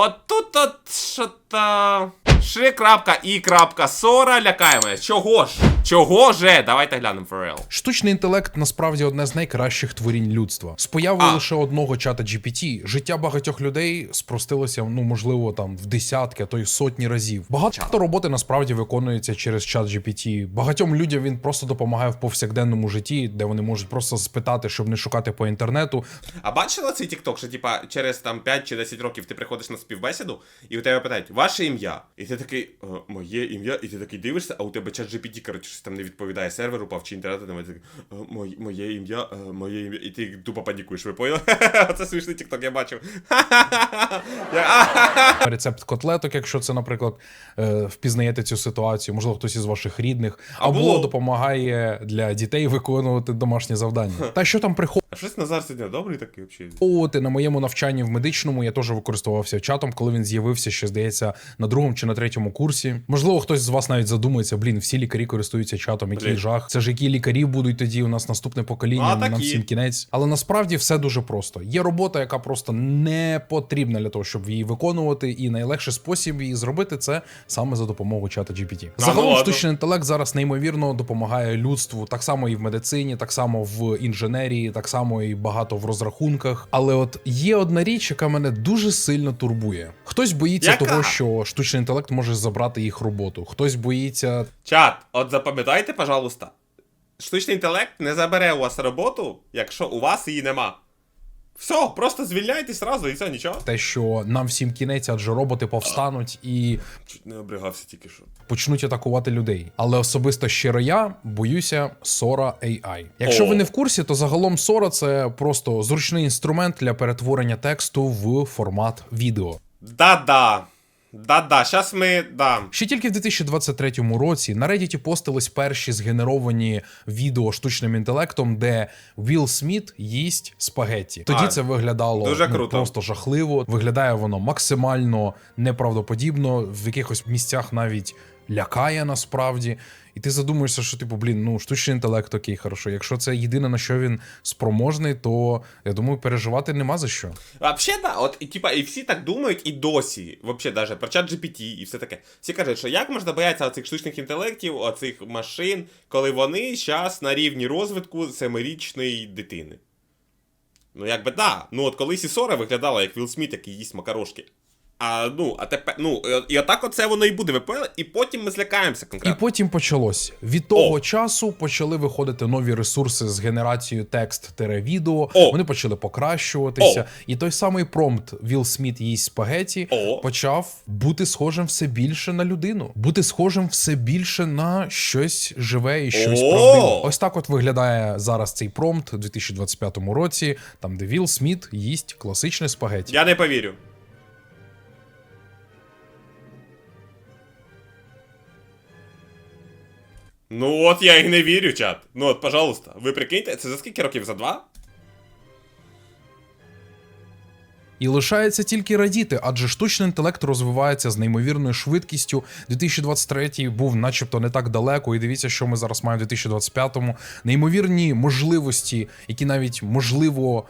От тут от що-то. Ши.і.сора лякає мене. Чого ж? Чого же? Давайте глянемо ФРЛ. Штучний інтелект насправді одне з найкращих творінь людства. З появою А. лише одного чата GPT життя багатьох людей спростилося, ну можливо, там в десятки, а то й сотні разів. Багато роботи насправді виконується через чат GPT. Багатьом людям він просто допомагає в повсякденному житті, де вони можуть просто спитати, щоб не шукати по інтернету. А бачила цей TikTok, що типа через там 5 чи 10 років ти приходиш на співбесіду, і у тебе питають ваше ім'я. І ти такий, «Е, моє ім'я, і ти такий дивишся, а у тебе чат GPT, коротше, щось там не відповідає сервер упав чи інтернету, немає ти такий, «Е, моє, ім'я, е, моє ім'я, і ти тупо панікуєш, ви поняли? Оце смішний TikTok, я бачив. Рецепт котлеток, якщо це, наприклад, впізнаєте цю ситуацію, можливо, хтось із ваших рідних, або допомагає для дітей виконувати домашні завдання. Та що там приходить? А щось Назар сьогодні добрий такий взагалі. На моєму навчанні в медичному я теж використовувався чатом, коли він з'явився ще здається на другому чи на третьому курсі. Можливо, хтось з вас навіть задумається: блін, всі лікарі користуються чатом. Який Блін. жах? Це ж які лікарі будуть тоді? У нас наступне покоління, А, нам всім кінець. Але насправді все дуже просто. Є робота, яка просто не потрібна для того, щоб її виконувати, і найлегший спосіб її зробити це саме за допомогою чата GPT. ну Загалом ладно. штучний інтелект зараз неймовірно допомагає людству, так само і в медицині, так само в інженерії, так само і багато в розрахунках. Але от є одна річ, яка мене дуже сильно турбує. Хтось боїться Яка? того, що штучний інтелект може забрати їх роботу. Хтось боїться Чат, от запам'ятайте, пожалуйста, штучний інтелект не забере у вас роботу, якщо у вас її нема. Все, просто звільняйтесь зразу і все, нічого. те, що нам всім кінець, адже роботи повстануть і Чуть не обригався тільки що. почнуть атакувати людей. Але особисто щиро я боюся Sora AI. Якщо О. ви не в курсі, то загалом Sora це просто зручний інструмент для перетворення тексту в формат відео. Да-да. Да-да, зараз ми. Да. Ще тільки в 2023 році на Reddit постились перші згенеровані відео штучним інтелектом, де Вілл Сміт їсть спагетті. Тоді А, це виглядало дуже ну, круто. просто жахливо. Виглядає воно максимально неправдоподібно, в якихось місцях навіть лякає насправді. І ти задумуєшся, що типу, блін, ну штучний інтелект окей, хорошо. Якщо це єдине на що він спроможний, то я думаю, переживати нема за що. Вообще, да, от і типа, і всі так думають, і досі, вообще, даже про чат GPT і все таке. Всі кажуть, що як можна боятися цих штучних інтелектів, оцих машин, коли вони зараз на рівні розвитку семирічної дитини. Ну, якби да. Ну от колись і Сора виглядала як Вілл Сміт, який їсть макарошки. А ну, а тепер, ну, і- отак оце воно і буде, ви поняли? І потім ми злякаємося І потім почалось. Від того О. часу почали виходити нові ресурси з генерацією текст-відео. О. Вони почали покращуватися. О. І той самий промпт Вілл Сміт їсть спагеті О. почав бути схожим все більше на людину, бути схожим все більше на щось живе і щось О. правдиве. Ось так от виглядає зараз цей промпт у 2025 році, там де Вілл Сміт їсть класичне спагеті. Я не повірю. Ну от я і не вірю, чат. Ну от, пожалуйста, ви прикиньте, це за скільки років? За два? І лишається тільки радіти, адже штучний інтелект розвивається з неймовірною швидкістю. 2023 був начебто не так далеко, і дивіться, що ми зараз маємо в 2025-му. Неймовірні можливості, які навіть можливо.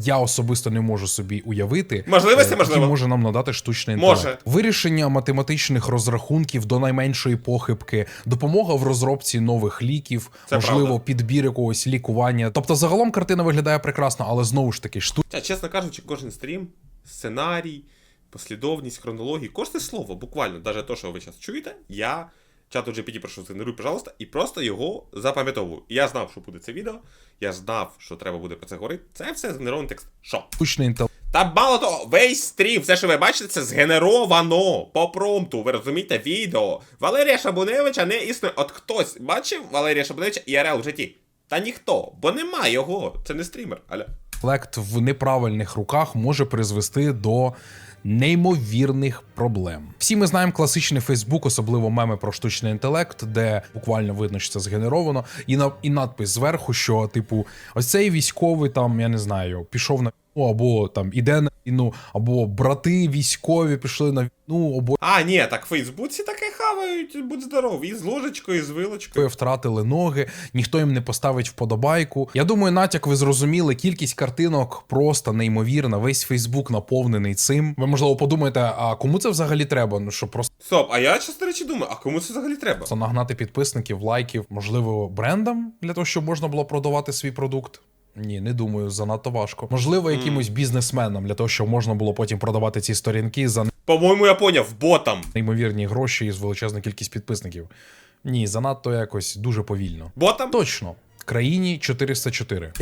Я особисто не можу собі уявити, Можливості, е, можливо. які може нам надати штучний Може. інтелект. Вирішення математичних розрахунків до найменшої похибки, допомога в розробці нових ліків, Це можливо, правда. підбір якогось лікування. Тобто, загалом картина виглядає прекрасно, але знову ж таки, штучний Чат, чесно кажучи, кожен стрім, сценарій, послідовність, хронологія, кожне слово, буквально, навіть те, що ви зараз чуєте, я чату GPT прошу згенеруй, пожалуйста, і просто його запам'ятовую. Я знав, що буде це відео, я знав, що треба буде про це говорити. Це все згенерований текст. Що? інтелект. Та мало того, весь стрім, все, що ви бачите, це згенеровано по промпту. Ви розумієте, відео. Валерія Шабуневича не існує. От хтось бачив Валерія Шабуневича ІРЛ в житті? Та ніхто, бо нема його. Це не стрімер. Аля. інтелект в неправильних руках може призвести до неймовірних проблем. Всі ми знаємо класичний Фейсбук, особливо меми про штучний інтелект, де буквально видно, що це згенеровано, і на і надпис зверху, що типу, ось цей військовий там, я не знаю, пішов на або там іде на війну, або брати військові пішли на війну, обоє А, ні, так в Фейсбуці таке хавають, будь здоров, і з ложечкою, і з вилочкою. втратили ноги, ніхто їм не поставить вподобайку. Я думаю, натяк ви зрозуміли. Кількість картинок просто неймовірна. Весь Фейсбук наповнений цим. Ви можливо подумаєте, а кому це взагалі треба? Ну що просто Стоп, а я часто речі думаю, а кому це взагалі треба? нагнати підписників, лайків, можливо, брендам для того, щоб можна було продавати свій продукт. Ні, не думаю, занадто важко. Можливо, якимось бізнесменам для того, щоб можна було потім продавати ці сторінки за По-моєму, я поняв, ботам. неймовірні гроші і з величезну кількість підписників. Ні, занадто якось дуже повільно. Ботам? Точно, країні 404.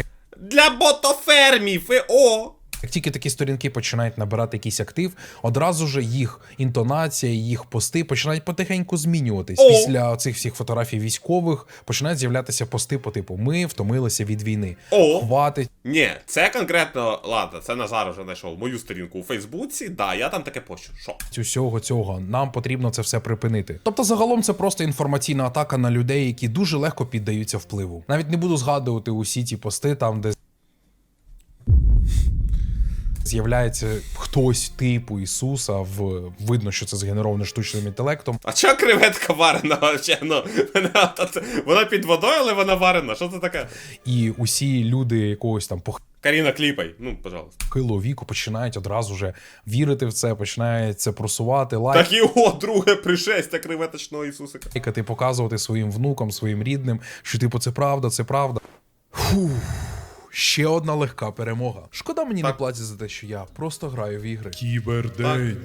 Для ботофермів, е, о! Як тільки такі сторінки починають набирати якийсь актив, одразу ж їх інтонація, їх пости починають потихеньку змінюватись. Після цих всіх фотографій військових починають з'являтися пости по типу Ми втомилися від війни. О! Хватить Ні, це конкретно, ладно, це Назар вже знайшов мою сторінку у Фейсбуці, да, я там таке пощу. Що? усього цього. Нам потрібно це все припинити. Тобто, загалом це просто інформаційна атака на людей, які дуже легко піддаються впливу. Навіть не буду згадувати усі ті пости, там де. З'являється хтось типу Ісуса, в видно, що це згенеровано штучним інтелектом. А чого креветка варена вообще? Ну, вона, вона під водою, але вона варена. Що це таке? І усі люди якогось там пох... Каріна, кліпай. Ну, пожалуйста. похилого віку починають одразу вже вірити в це, починають це просувати, Так і о, друге пришестя креветочного Ісусика. лайкати, показувати своїм внукам, своїм рідним, що типу це правда, це правда. Фух. Ще одна легка перемога. Шкода мені не Так. платять за те, що я просто граю в ігри. Кібердень.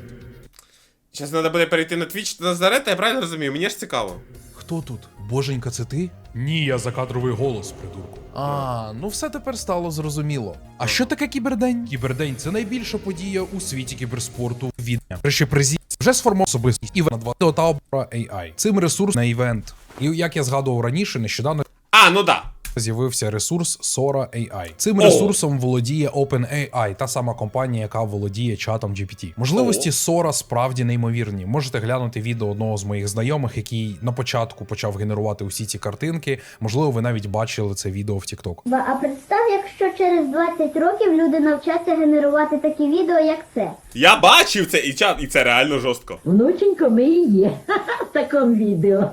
Зараз треба буде перейти на Twitch та Назарета, я правильно розумію, мені ж цікаво. Хто тут? Боженька, це ти? Ні, я закадровий голос, придурку. А, ну все тепер стало зрозуміло. А що таке кібердень? Кібердень це найбільша подія у світі кіберспорту відня. Ще призі вже сформував особистість івент на 2 та AI. Цим ресурс на івент. І як я згадував раніше, нещодавно А, ну да. З'явився ресурс Sora AI. Цим О! ресурсом володіє OpenAI, та сама компанія, яка володіє чатом GPT. Можливості Sora справді неймовірні. Можете глянути відео одного з моїх знайомих, який на початку почав генерувати усі ці картинки. Можливо, ви навіть бачили це відео в TikTok. А представ, якщо через 20 років люди навчаться генерувати такі відео, як це. Я бачив це і чат, і це реально жорстко. Внученько, ми і є в такому відео.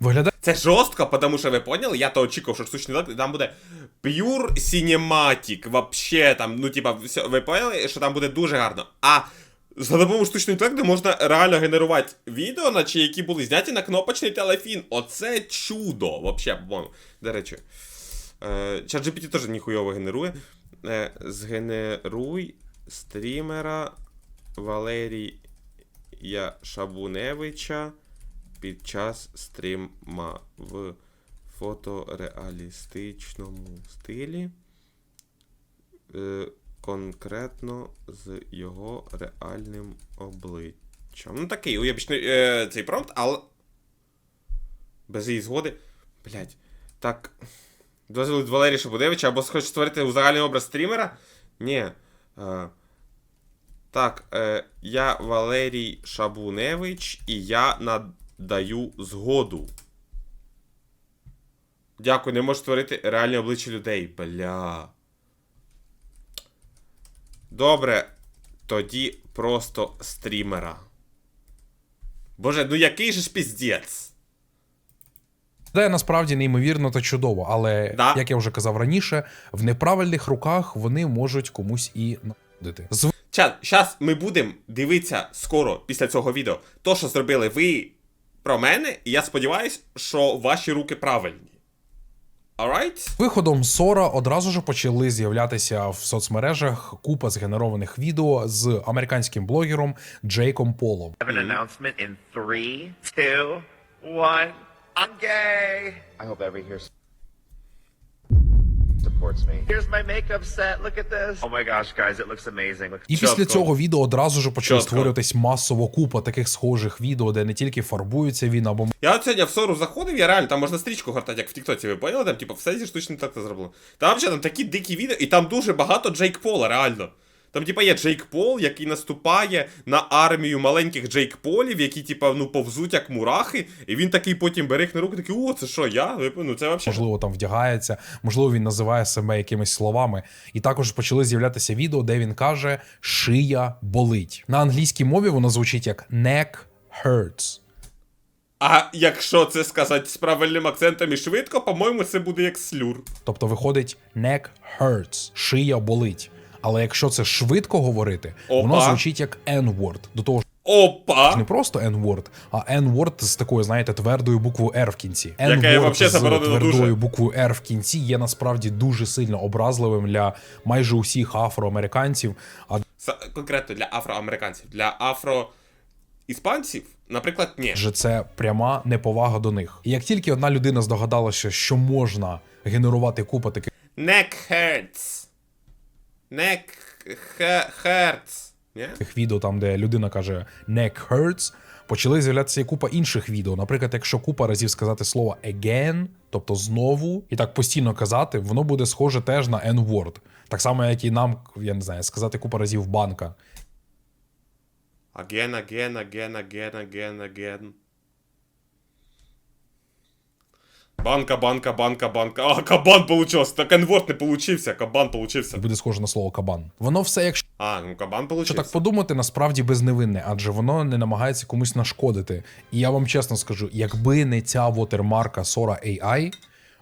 Виглядає Це жорстко, тому що ви поняли, я то очікував, що штучний інтелект, там буде pure cinematic, вообще там, ну типа, все, ви поняли, що там буде дуже гарно. А за допомогою штучного інтелекту можна реально генерувати відео, наче які були зняті на кнопочний телефін. Оце чудо, вообще, по-моєму. До речі, е, ChatGPT теж ніхуйово генерує. Е, згенеруй стрімера Валерія Шабуневича під час стріма в фотореалістичному стилі, е, конкретно з його реальним обличчям. Ну такий уябічний е, цей промпт, але без її згоди. Блять. Так. Дозвіл від Валерія Шабудевича або хоче створити узагальний образ стрімера? Ні. Е, так, е, я Валерій Шабуневич, і я надаю згоду. Дякую, не можу створити реальні обличчя людей. Бля. Добре. Тоді просто стрімера. Боже, ну який же ж піздець? насправді неймовірно та чудово, але Да. як я вже казав раніше, в неправильних руках вони можуть комусь і наводити. З Чат, зараз ми будемо дивитися скоро після цього відео. То, що зробили ви про мене, і я сподіваюся, що ваші руки правильні. Alright? Виходом Сора одразу ж почали з'являтися в соцмережах купа згенерованих відео з американським блогером Джейком Полом. have an announcement in three, two, one. I'm gay. I hope every supports me. Here's my makeup set. Look at this. Oh my gosh, guys, it looks amazing. Look. І після цього відео одразу ж почали Чітко. створюватись масово купа таких схожих відео, де не тільки фарбується він або Я от сьогодні в сору заходив, я реально, там можна стрічку гортати, як в Тіктоці, ви поняли? Там, типу, все зі штучним інтелектом зроблено. Там взагалі там такі дикі відео, і там дуже багато Джейк Пола, реально. Там, типа, є Джейк Пол, який наступає на армію маленьких Джейк Полів, які, типа, ну, повзуть як мурахи, і він такий потім бере їх на руки, такий, о, це що, я? Ну, це взагалі. можливо, там вдягається, можливо, він називає себе якимись словами. І також почали з'являтися відео, де він каже шия болить. На англійській мові воно звучить як neck hurts. А якщо це сказати з правильним акцентом і швидко, по-моєму, це буде як слюр. Тобто виходить neck hurts, шия болить. Але якщо це швидко говорити, воно звучить як N-word. До того ж Опа! не просто N-word, а N-word з такою, знаєте, твердою буквою R в кінці. N-word з твердою дуже. буквою R в кінці є насправді дуже сильно образливим для майже усіх афроамериканців. А Конкретно для афроамериканців. Для афроіспанців, наприклад, ні. Адже це пряма неповага до них. І як тільки одна людина здогадалася, що можна генерувати купа таких Neck hurts. Neck hurts. Ні? відео, там де людина каже neck hurts, почали з'являтися і купа інших відео. Наприклад, якщо купа разів сказати слово again, тобто знову, і так постійно казати, воно буде схоже теж на N-word. Так само, як і нам, я не знаю, сказати купа разів банка. Again, again, again, again, again, again. Банка, банка, банка, банка. А, кабан получился. Так енворд не получився, кабан получився. Буде схоже на слово кабан. Воно все, якщо А, ну кабан Що получився. так подумати, насправді безневинне, адже воно не намагається комусь нашкодити. І я вам чесно скажу, якби не ця вотермарка Sora AI,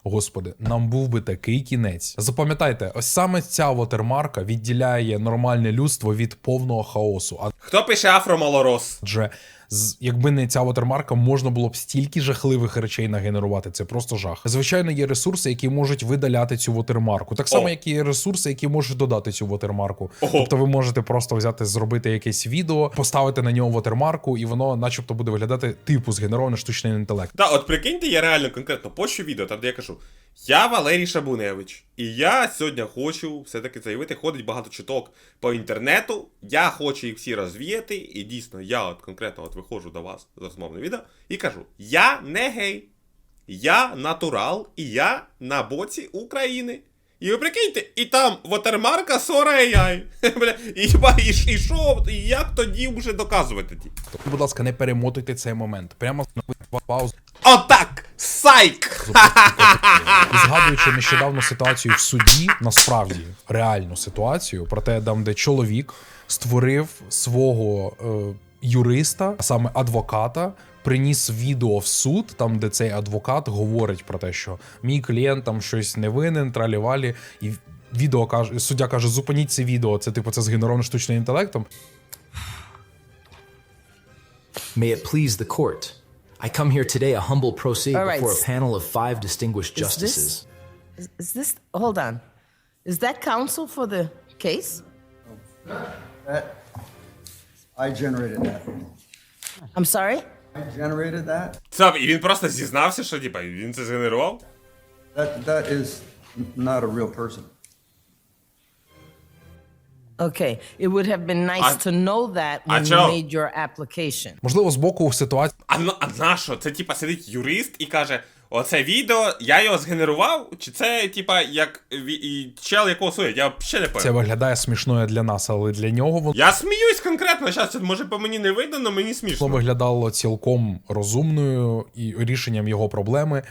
господи, нам був би такий кінець. Запам'ятайте, ось саме ця вотермарка відділяє нормальне людство від повного хаосу. Хто пише афромалорос? Адже з, якби не ця вотермарка, можна було б стільки жахливих речей нагенерувати. Це просто жах. Звичайно, є ресурси, які можуть видаляти цю вотермарку. Так само, О. як і є ресурси, які можуть додати цю вотермарку. Ого. Тобто ви можете просто взяти, зробити якесь відео, поставити на нього вотермарку, і воно, начебто, буде виглядати типу згенерований штучний інтелект. Да, от прикиньте, я реально конкретно пощу відео, там де я кажу: Я Валерій Шабуневич, і я сьогодні хочу все-таки заявити, ходить багато чуток по інтернету. Я хочу їх всі розвіяти, і дійсно, я от конкретно от виходжу до вас з розмовне відео і кажу: Я не гей, я натурал, і я на боці України. І ви прикиньте, і там вотермарка Сора AI. Бля, і, і, і що, і як тоді вже доказувати ті? Будь ласка, не перемотуйте цей момент. Прямо паузу. Отак! Сайк! Згадуючи нещодавно ситуацію в суді, насправді реальну ситуацію, про те, там, де чоловік створив свого е, юриста, а саме адвоката. Приніс відео в суд, там де цей адвокат говорить про те, що мій клієнт там щось не винен, тралівалі, і відео каже, суддя каже: зупиніть це відео. Це типу це згенеровано штучним інтелектом. May it please the court. I come here today a humble pro se right. before a panel of five distinguished Is justices. this, is, is this, hold on. Is that counsel for the case? I generated that. I'm sorry? I generated that. Це, і він просто зізнався, що типа він це згенерував? That that is not a real person. Okay, it would have been nice I- to know that I when you know. made your application. Можливо, з боку ситуація А, на- а на що? Це типа сидить юрист і каже: оце відео, я його згенерував, чи це типа як і чел, якого судять? Я ще не це виглядає смішною для нас, але для нього воно Я сміюсь конкретно, зараз може по мені не видно, але мені смішно. виглядало цілком розумною і рішенням його проблеми.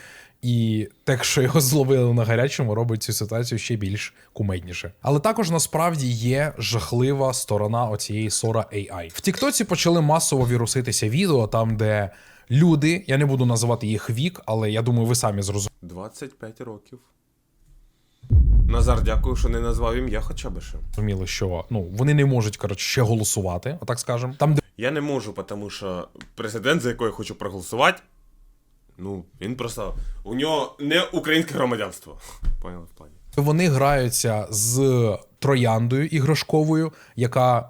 І те, що його зловили на гарячому, робить цю ситуацію ще більш кумедніше. Але також насправді є жахлива сторона оцієї Sora AI. В Тіктоці почали масово віруситися відео, там де люди, я не буду називати їх вік, але я думаю, ви самі зрозуміли. 25 років. Назар, дякую, що не назвав ім'я хоча б ще. Розуміли, що ну вони не можуть коротше ще голосувати, отак скажемо. Там, де Я не можу, тому що президент, за якого я хочу проголосувати, ну, він просто. У нього не українське громадянство. Поняли в плані. вони граються з трояндою іграшковою, яка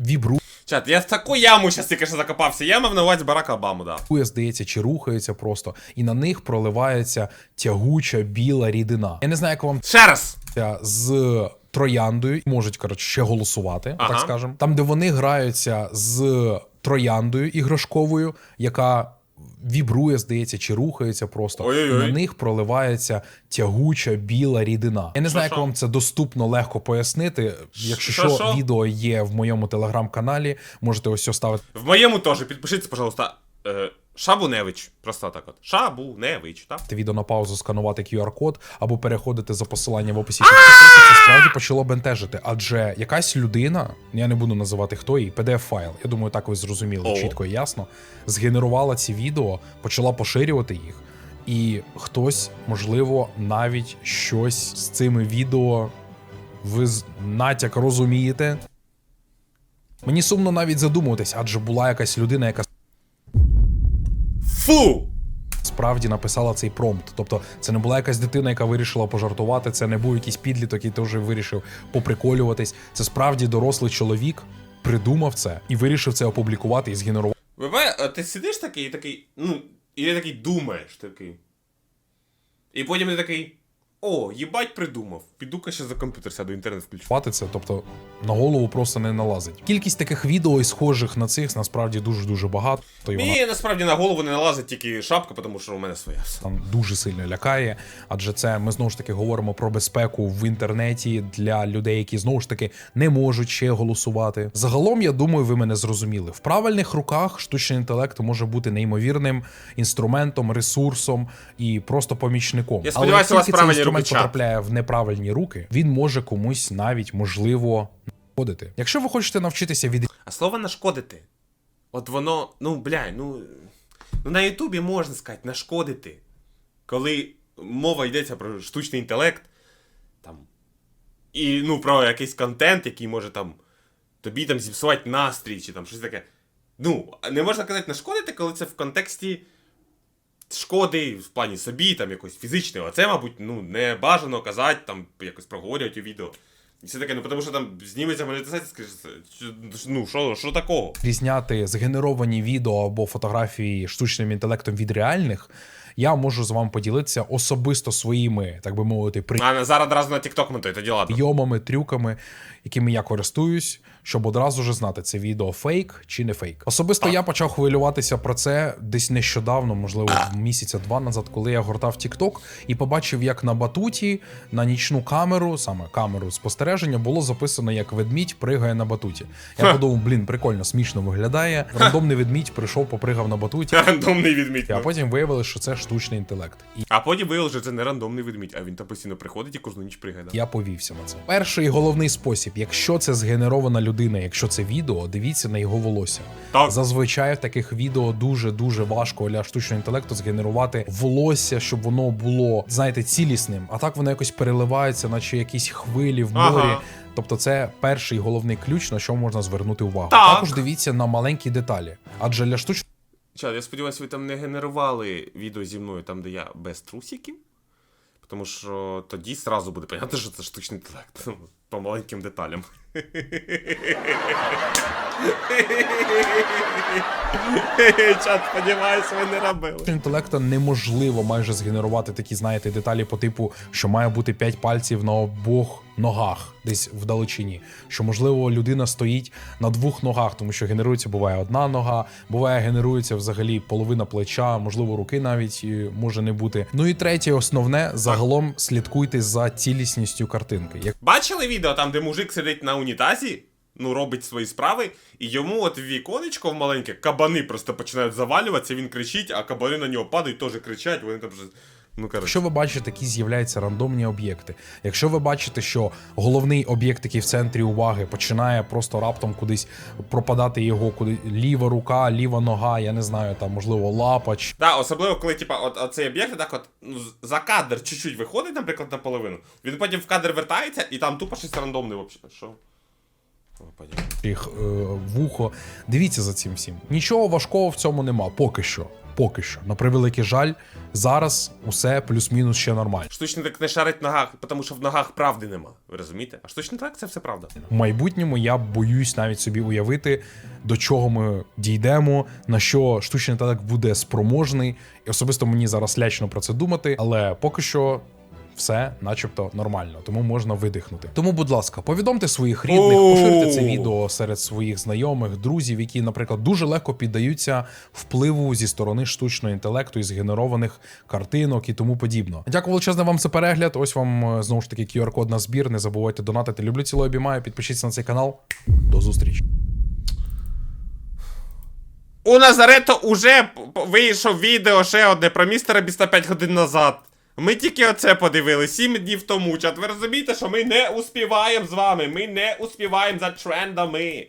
вібрує. Чат, я в таку яму зараз тільки що закопався. Я мав на увазі Барака Обаму, да. Хуя, здається, чи рухається просто, і на них проливається тягуча біла рідина. Я не знаю, як вам Ще раз! з трояндою можуть коротше ще голосувати, Ага. так скажемо. Там, де вони граються з трояндою іграшковою, яка вібрує, здається, чи рухається просто. Ой-ой-ой. На них проливається тягуча біла рідина. Я не знаю, як вам це доступно легко пояснити. Якщо що, Що-що? відео є в моєму телеграм-каналі, можете ось ось ставити В моєму теж, підпишіться, пожалуйста. Шабуневич. Просто так от. Шабуневич, так? відео на паузу, сканувати QR-код або переходити за посилання в описі. Це справді почало бентежити, адже якась людина, я не буду називати хто її, PDF-файл, я думаю, так ви зрозуміли чітко і ясно, згенерувала ці відео, почала поширювати їх, і хтось, можливо, навіть щось з цими відео ви натяк розумієте. Мені сумно навіть задумуватись, адже була якась людина, яка Фу! справді написала цей промпт. Тобто, це не була якась дитина, яка вирішила пожартувати, це не був якийсь підліток, який теж вирішив поприколюватись. Це справді дорослий чоловік придумав це і вирішив це опублікувати і згенерувати. Буває, а ти сидиш такий і такий, ну, і ти такий думаєш такий. І потім ти такий. О, їбать придумав. Піду-ка ще за комп'ютер сяду, інтернет включу. Це, тобто на голову просто не налазить. Кількість таких відео і схожих на цих насправді дуже дуже багато. Вона Мені насправді на голову не налазить тільки шапка, тому що у мене своя. там дуже сильно лякає, адже це ми знову ж таки говоримо про безпеку в інтернеті для людей, які знову ж таки не можуть ще голосувати. Загалом, я думаю, ви мене зрозуміли. В правильних руках штучний інтелект може бути неймовірним інструментом, ресурсом і просто помічником. Я сподіваюся, у вас правильні інструмент потрапляє в неправильні руки, він може комусь навіть можливо шкодити. Якщо ви хочете навчитися від А слово нашкодити. От воно, ну, бля, ну. Ну на Ютубі можна сказати, нашкодити. Коли мова йдеться про штучний інтелект, там. І ну, про якийсь контент, який може там тобі там зіпсувати настрій, чи там щось таке. Ну, не можна казати нашкодити, коли це в контексті шкоди в плані собі, там якось фізичної. А це, мабуть, ну, не бажано казати, там якось проговорювати у відео. І все таке, ну тому що там зніметься монетизація, скажеш, ну що, що такого? різняти згенеровані відео або фотографії штучним інтелектом від реальних, я можу з вами поділитися особисто своїми, так би мовити, А зараз одразу на TikTok монтує, тоді ладно. прийомами, трюками, якими я користуюсь, щоб одразу ж знати, це відео фейк чи не фейк. Особисто я почав хвилюватися про це десь нещодавно, можливо, місяця два назад, коли я гортав TikTok і побачив, як на батуті на нічну камеру, саме камеру спостереження, було записано, як ведмідь пригає на батуті. Я подумав, блін, прикольно, смішно виглядає. Рандомний ведмідь прийшов, попригав на батуті. Рандомний відмідь. А потім виявилося, що це штучний інтелект. І А потім виявилося, що це не рандомний відмідь, а він там постійно приходить і кожну ніч пригає. да. я повівся на це. Перший і головний спосіб, якщо це згенерована людина, якщо це відео, дивіться на його волосся. Так. Зазвичай в таких відео дуже дуже важко для штучного інтелекту згенерувати волосся, щоб воно було, знаєте, цілісним. А так воно якось переливається, наче якісь хвилі в морі. Ага. Тобто, це перший головний ключ, на що можна звернути увагу. Так. Також дивіться на маленькі деталі, адже для штучного Чат, я сподіваюся, ви там не генерували відео зі мною там, де я без трусиків. Тому що тоді сразу буде понятно, що це штучний інтелект. По маленьким деталям. Чат, сподіваюся, ви не робили. інтелекта неможливо майже згенерувати такі, знаєте, деталі по типу, що має бути 5 пальців на обох ногах, десь вдалечині. Що можливо людина стоїть на двох ногах, тому що генерується буває одна нога, буває генерується взагалі половина плеча, можливо, руки навіть може не бути. Ну і третє, основне, загалом слідкуйте за цілісністю картинки. Як Бачили відео там, де мужик сидить на унітазі, ну робить свої справи, і йому от в віконечко в маленьке кабани просто починають завалюватися, він кричить, а кабани на нього падають, теж кричать, вони там вже. Ну. Якщо ви бачите, які з'являються рандомні об'єкти, якщо ви бачите, що головний об'єкт, який в центрі уваги, починає просто раптом кудись пропадати його, куди ліва рука, ліва нога, я не знаю, там можливо лапа чи Так, особливо, коли, типа, от, от цей об'єкт так от ну, за кадр чуть-чуть виходить, наприклад, наполовину, він потім в кадр вертається, і там тупо щось рандомне взагалі. Що? Їх е, вухо. Дивіться за цим всім. Нічого важкого в цьому нема. Поки що. Поки що. На превеликий жаль, зараз усе плюс-мінус ще нормально. Штучний так не шарить в ногах, тому що в ногах правди нема. Ви розумієте? А штучний так це все правда. В майбутньому я боюсь навіть собі уявити, до чого ми дійдемо, на що штучний інтелект буде спроможний. І особисто мені зараз лячно про це думати, але поки що все начебто нормально, тому можна видихнути. Тому, будь ласка, повідомте своїх рідних, поширте це відео серед своїх знайомих, друзів, які, наприклад, дуже легко піддаються впливу зі сторони штучного інтелекту і згенерованих картинок і тому подібно. Дякую величезне вам за перегляд. Ось вам е, знову ж таки QR-код на збір. Не забувайте донатити. Люблю ціло обіймаю. Підпишіться на цей канал. До зустрічі. У Назарето уже вийшов відео ще одне про містера Біста 5 годин назад. Ми тільки оце подивили 7 днів тому. Чат, ви розумієте, що ми не успіваємо з вами. Ми не успіваємо за трендами.